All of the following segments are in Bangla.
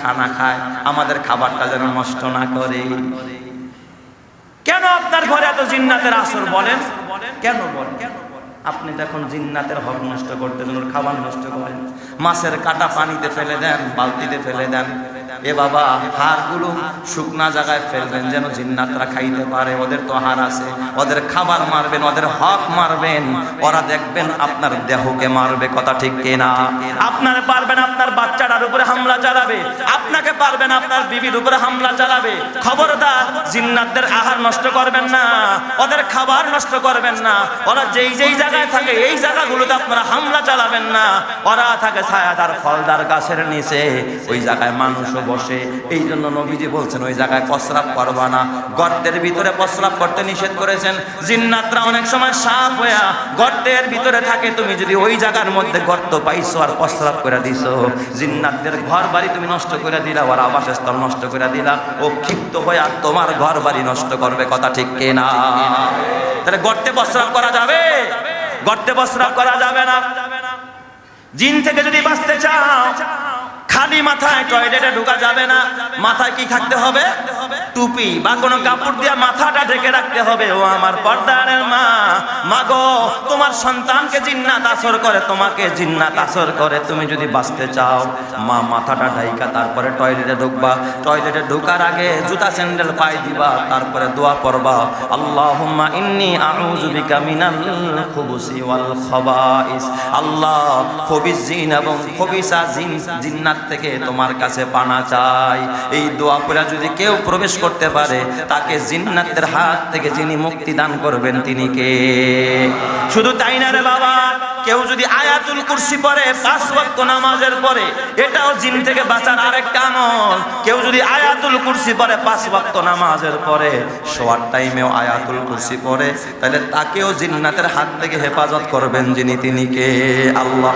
খানা খায়, আমাদের খাবারটা যেন নষ্ট না করে। কেন আপনার ঘরে এত জিন্নাতের আসর বলেন? কেন বলেন? আপনি যখন জিন্নাতের হক নষ্ট করতে খাবার নষ্ট করেন। মাছের কাটা পানিতে ফেলে দেন, বালতিতে ফেলে দেন। এ বাবা, হাড়গুলো শুকনা জায়গায় ফেলবেন যেন জিন্নাতরা খাইতে পারে। ওদের তো হার আছে, ওদের খাবার মারবেন, ওদের হক মারবেন। ওরা দেখবেন আপনার দেহকে মারবে, কথা ঠিক কিনা? আপনার পারবেন আপনার বাচ্চাটার উপরে হামলা চালাবে, আপনাকে পারবেন আপনার বিবির উপরে হামলা চালাবে। খবরদার, জিন্নাতদের আহার নষ্ট করবেন না, ওদের খাবার নষ্ট করবেন না। ওরা যেই যেই জায়গায় থাকে, এই জায়গাগুলোতে আপনারা হামলা চালাবেন না। ওরা থাকে ছায়াদার ফলদার গাছের নিচে, ওই জায়গায় মানুষও বসে এই জন্য নবীজি বলছেন, ওই জায়গায় প্রস্রাব করবা না। গর্তের ভিতরে প্রস্রাব করতে নিষেধ করেছেন। জিন্নাতরা অনেক সময় সাপ হইয়া গর্তের ভিতরে থাকে। তুমি যদি ওই জায়গার মধ্যে গর্ত পাইছো আর প্রস্রাব করে দিছো, জিন্নাতদের ঘর বাড়ি তুমি নষ্ট করে দিলা ওর আবাসস্থল নষ্ট করে দিলা, ও ক্ষিপ্ত হইয়া তোমার ঘর বাড়ি নষ্ট করবে। কথা ঠিক কিনা? তাহলে গর্তে প্রস্রাব করা যাবে? গর্তে প্রস্রাব করা যাবে না। জিন থেকে যদি বাঁচতে চাও খালি মাথায় টয়লেটে ঢোকা যাবে না। মাথায় কি থাকতে হবে? টুপি বা কোনো কাপড় দিয়ে মাথাটা ঢেকে রাখতে হবে। ও আমার পর্দারের মা। মাগো, তোমার সন্তানকে জিন্নাত আসর করে, তোমাকে জিন্নাত আসর করে। তুমি যদি বাঁচতে চাও, মা মাথাটা ঢাইকা, তারপরে টয়লেটে ঢুকবা। টয়লেটে ঢোকার আগে জুতা, স্যান্ডেল পাই দিবা, তারপরে দোয়া পড়বা। আল্লাহুম্মা ইন্নি আউযু বিকা মিনাল খুবুসি ওয়াল খাবাইস। আল্লাহ খবিস জিন এবং খবিসা জিন জিন্নাত থেকে তোমার কাছে পানা চাই। এই দোয়া পড়া যদি কেউ প্রবেশ করতে পারে, তাকে জিন্নাতের হাত থেকে যিনি মুক্তি দান করবেন তিনি কে? শুধু তাই না রে বাবা, কেউ যদি আয়াতুল কুরসি পড়ে, পাঁচ ওয়াক্ত নামাজের পরে, এটাও জিন থেকে বাঁচার আরেকটা আমল। কেউ যদি আয়াতুল কুরসি পড়ে, পাঁচ ওয়াক্ত নামাজের পরে, শোয়ার টাইমেও আয়াতুল কুরসি পড়ে, তাহলে তাকেও জিন্নাতের হাত থেকে হেফাজত করবেন যিনি তিনি কে? আল্লাহ।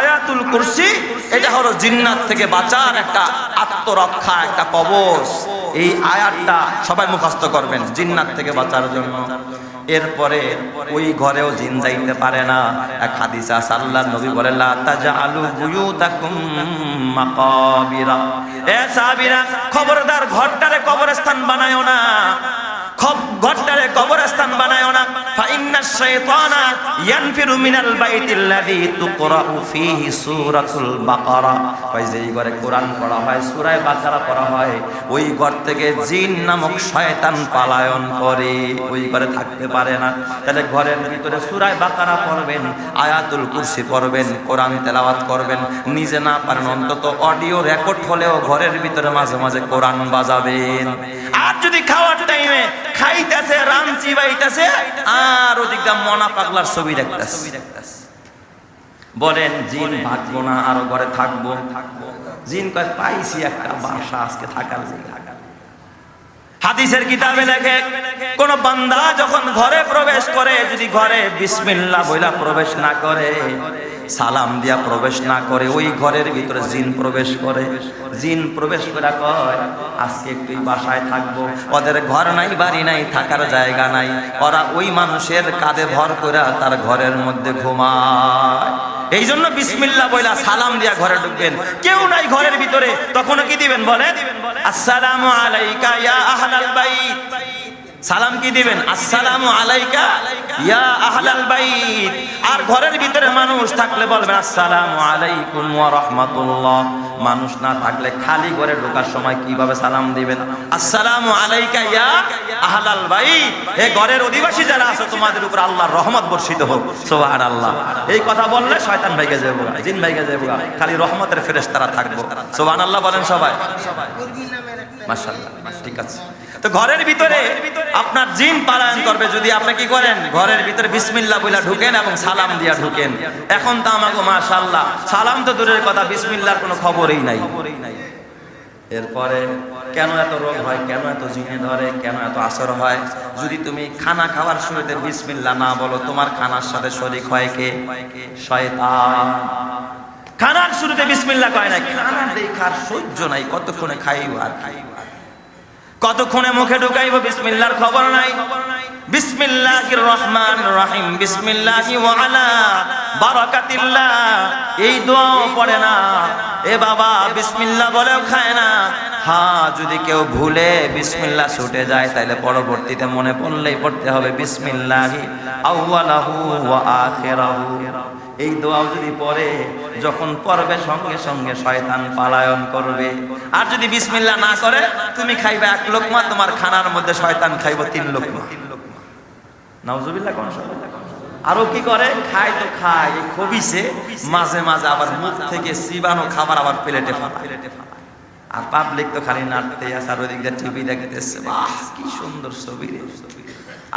আয়াতুল কুরসি, এটা হলো জিন্নাত থেকে বাঁচার একটা আত্মরক্ষা, একটা কবচ। এই আয়াতটা সবাই মুখস্থ করবেন, জিন্নাত থেকে বাঁচার জন্য। এরপরে ওই ঘরেও জিন যাইতে পারে না। এক হাদিস নবী বলে খবরদার ঘরটারে কবরস্থান বানায়ও না। বানায়ও না। যেই ঘরে কোরআন পড়া হয় পড়া হয়, ওই ঘর থেকে নামক শয়তান পালায়ন করে। ওই ঘরে থাকতে পারে না। তাহলে ঘরের ভিতরে সূরা বাকারা পড়বেন, আয়াতুল কুরসি পড়বেন, কোরআন তেলাওয়াত করবেন। নিজে না পারেন, অন্তত অডিও রেকর্ড হলেও ঘরের ভিতরে মাঝে মাঝে কোরআন বাজাবেন। আর যদি খাওয়ার টাইমে খাইতেছে, রাম চিবাইতেছে, আর ওদিকটা মনা পাগলার ছবি দেখতেছে। বলেন, জিন ভাগবো না, আরও ঘরে থাকব। জিন কয়, পাইছি একটা বাসা, আজকে থাকার হাদিসের কিতাবে লেখে, কোন বান্দা যখন ঘরে প্রবেশ করে, যদি ঘরে বিসমিল্লাহ বইলা প্রবেশ না করে সালাম দিয়া প্রবেশ না করে, ওই ঘরের ভিতরে জিন প্রবেশ করে। জিন প্রবেশ করে কয়, আজকে একটু বাসায় থাকব। ওদের ঘর নাই, বাড়ি নাই, থাকার জায়গা নাই। ওরা ওই মানুষের কাঁধে ভর করে তার ঘরের মধ্যে ঘুমায়। এই জন্য বিসমিল্লা বইলা সালাম দিয়া ঘরে ঢুকবেন। কেউ নাই ঘরের ভিতরে তখন কি দিবেন বলে আসসালামু আলাইকা ইয়া আহলাল বাইত। সালাম কি দিবেন? আসসালামু আলাইকা, ইয়া আহলাল বাইত। আর ঘরের ভিতরে মানুষ থাকলে বলবেন, আসসালামু আলাইকুম ওয়া রাহমাতুল্লাহ। মানুষ না থাকলে খালি ঘরে ঢোকার সময় কীভাবে সালাম দিবেন? আসসালামু আলাইকা, ইয়া আহলাল বাইত। এ ঘরের অধিবাসী যারা আছে, তোমাদের উপর আল্লাহর রহমত বর্ষিত হোক। সুবহানাল্লাহ। এই কথা বললে শয়তান ভাইকে যাব জিন ভাইকে যাব খালি রহমতের ফেরেশতারা থাকব। সুবহানাল্লাহ বলেন সবাই। মাশাআল্লাহ, ঠিক আছে। তো ঘরের ভিতরে আপনার জিন পালায়ন করবে। যদি আপনি কি করেন? ঘরের ভিতরে বিসমিল্লাহ বইলা ঢুকেন এবং সালাম দিয়া ঢুকেন। এখন তো আমাকে মাশাআল্লাহ, সালাম তো দূরের কথা, বিসমিল্লাহর কোনো খবরই নাই। এরপরে, কেন এত রোগ হয়? কেন এত জিনে ধরে? কেন এত আসর হয়? যদি তুমি খানা খাওয়ার শুরুতে বিসমিল্লাহ না বলো, তোমার খানার সাথে শরিক হয় কে? শয়তান। খানার শুরুতে বিসমিল্লাহ কয় না খানা দেখার সহ্য নাই, কতক্ষণে খাইব আর খাইব কতক্ষণে মুখে ঢুকাইব? বিসমিল্লার খবর নাই। বিসমিল্লাহির রহমান রহিম। বিসমিল্লাহি ওয়া আলা বারাকাতিল্লাহ। এই দোয়াও পড়ে না। এ বাবা বিসমিল্লা বলেও খায় না। হ্যাঁ যদি কেউ ভুলে বিসমিল্লা ছুটে যায় তাহলে পরবর্তীতে মনে পড়লেই পড়তে হবে বিসমিল্লাহি এই দোয়াও যদি পড়ে, যখন পড়বে সঙ্গে সঙ্গে শয়তান পালায়ন করবে। আর যদি বিসমিল্লাহ না করে, তুমি খাইবে এক লোকমা, তোমার খানার মধ্যে শয়তান খাইব তিন লোকমা। নাউজুবিল্লাহ কোন সময় আরও কি করে? খায় তো খায় খবিসে মাঝে মাঝে আবার মুখ থেকে সিবানো খাবার আবার প্লেটে ফালা প্লেটে ফালা আর পাবলিক তো খালি নাড়তে আছে, আর ওদিক টিভি দেখতেছে। বাহ, কি সুন্দর ছবি রে।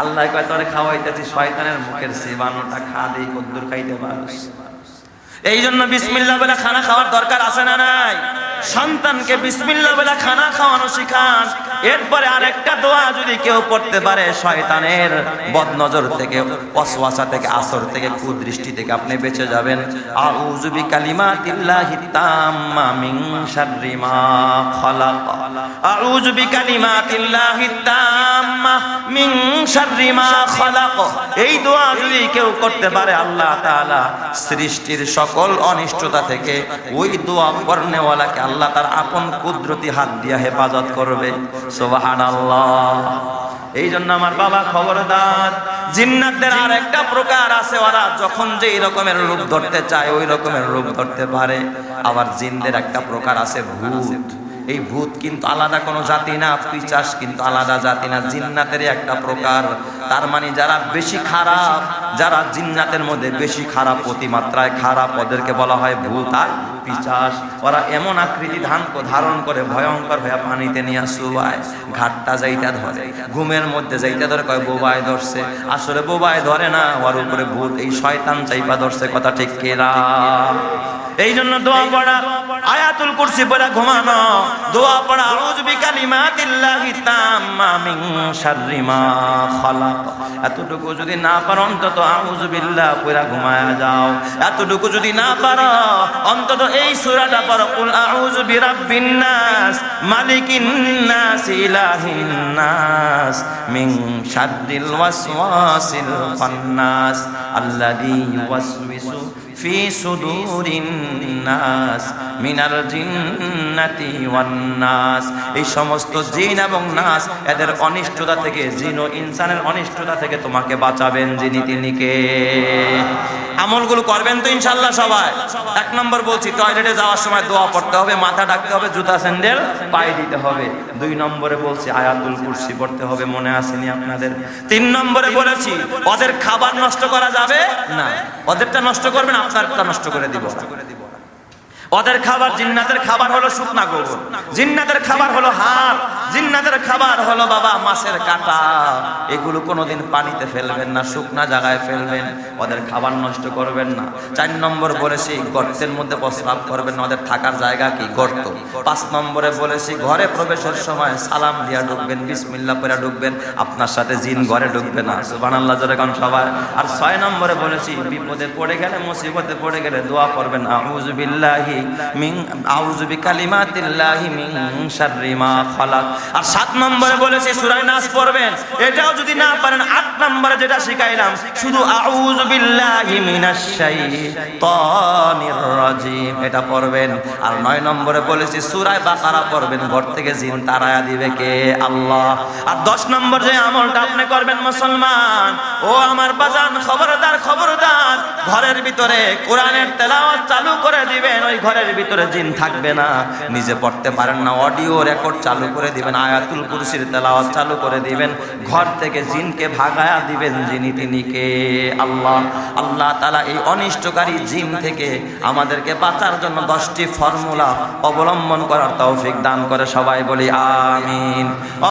আল্লাহ কয়, তোরে খাওয়াইতেছি শয়তানের মুখের সিবানোটা, খা দেই, কদ্দুর খাইতে পারস। এই জন্য বিসমিল্লাহ বলে খানা খাওয়ার দরকার আছে না নাই? সন্তানকে বিসমিল্লাহ বলে খানা খাওয়ানো শিখান। এরপরে আর একটা দোয়া যদি কেউ পড়তে পারে, শয়তানের বদনজর থেকে অসওয়াসা থেকে, আসর থেকে, কুদৃষ্টি থেকে আপনি বেঁচে যাবেন। আউযু বিকালিমাতিল্লাহি তাম্মা মিন খালাক। আউযু বিকালিমাতিল্লাহি তাম্মা মিন শাররি মা খালাক। এই দোয়া যদি কেউ করতে পারে, আল্লাহ তাআলা সৃষ্টির সকল অনিষ্টতা থেকে ওই দোয়া পড়নেওয়ালাকে আল্লাহ তার আপন কুদরতি হাত দিয়া হেফাজত করবে। সুবহানাল্লাহ। এই জন্য আমার বাবা খবরদার, জিন্নাতদের আর একটা প্রকার আছে, ওরা যখন যেই রকমের রূপ ধরতে চায়, ওই রকমের রূপ ধরতে পারে। আবার জিনদের একটা প্রকার আছে ভূত। এই ভূত কিন্তু আলাদা কোনো জাতি না পিচাস কিন্তু আলাদা জাতি না। জিন্নাতেরই একটা প্রকার। তার মানে যারা বেশি খারাপ, যারা জিন্নাতের মধ্যে বেশি খারাপ, অতিমাত্রায় খারাপ, ওদেরকে বলা হয় ভূত আর পিচাস। ওরা এমন আকৃতি ধান ধারণ করে ভয়ঙ্কর হয়ে পানিতে নিয়ে শুবায় ঘাটটা যাইতা ধরে, ঘুমের মধ্যে যাইতা ধরে, কয় বোবায় ধরছে। আসলে বোবায় ধরে না, ওর উপরে ভূত, এই শয়তান চাইপা ধরছে, কথা ঠিক কেরা এই জন্য দোয়া পড়া আয়াতুল কুরসি পড়া ঘুমানো। দোয়া পড়া, আউযু বিকালিমাতিল্লাহি তাম্মা মিন শাররি মা খালাক। এতটুকু যদি না পারো, অন্তত আউযু বিল্লাহ পড়া ঘুমায়া যাও। এতটুকু যদি না পারো, অন্তত এই সূরাটা পড়ো। কুল আউযু বিরাব্বিন নাস, মালিকিন নাস, ইলাহিন নাস, মিন শাররিল ওয়াসওয়াসিল খান্নাস আল্লাযী ইউওয়াসওয়িসু ফি সুদুরিন নাস। মিনাল জিন্নাতি ওয়ান নাস। এই সমস্ত জিন এবং নাস এদের অনিষ্টতা থেকে, জিন ও ইনসানের অনিষ্টতা থেকে তোমাকে বাঁচাবেন যিনি তিনি কে। আমলগুলো করবেন তো ইনশাল্লাহ সবাই। এক নম্বর বলছি, টয়লেটে যাওয়ার সময় দোয়া পড়তে হবে, মাথা ডাকতে হবে, জুতা, স্যান্ডেল, পায়ে দিতে হবে। দুই নম্বরে বলছি, আয়াতুল কুরসি পড়তে হবে, মনে আসেনি আপনাদের। তিন নম্বরে বলেছি, ওদের খাবার নষ্ট করা যাবে না। ওদেরটা নষ্ট করবেন, আপনারটা নষ্ট করে দিব। ওদের খাবার জিন্নাতের খাবার হলো শুকনা গোবর। জিন্নাতের খাবার হলো হাড়। জিন্নাতের খাবার হলো বাবা মাছের কাটা। এগুলো কোনোদিন পানিতে ফেলবেন না, শুকনা জায়গায় ফেলবেন। ওদের খাবার নষ্ট করবেন না। চার নম্বর বলেছি, গর্তের মধ্যে প্রস্রাব করবেন না। ওদের থাকার জায়গা কি? গর্ত। পাঁচ নম্বরে বলেছি, ঘরে প্রবেশের সময় সালাম দিয়া ঢুকবেন বিসমিল্লা করে ঢুকবেন। আপনার সাথে জিন ঘরে ঢুকবে না। সুবহানাল্লাহ, জোরে কোন সবাই। আর ছয় নম্বরে বলেছি, বিপদে পড়ে গেলে, মুসিবতে পড়ে গেলে দোয়া করবেন। আউযু আর এটা পড়বেন। আর নয় নম্বরে বলেছি বাকারা পড়বেন, ঘর থেকে জিন দিবে কে? আল্লাহ। আর দশ নম্বর যে আমলটা আপনি করবেন মুসলমান, ও আমার বাজান, খবরদার খবরদার, ঘরের ভিতরে কোরআনের তেলাওয়াত চালু করে দিবেন, ওই ঘরের ভিতরে জিন থাকবে না। নিজে পড়তে পারেন না, অডিও রেকর্ড চালু করে দিবেন, আয়াতুল কুরসির তেলাওয়াত চালু করে দিবেন, ঘর থেকে জিনকে ভাগায়া দিবেন যিনি তিনি কে? আল্লাহ। আল্লাহ তাআলা এই অনিষ্টকারী জিন থেকে আমাদেরকে বাঁচার জন্য দশটি ফর্মুলা অবলম্বন করার তৌফিক দান করে সবাই বলি, আমিন।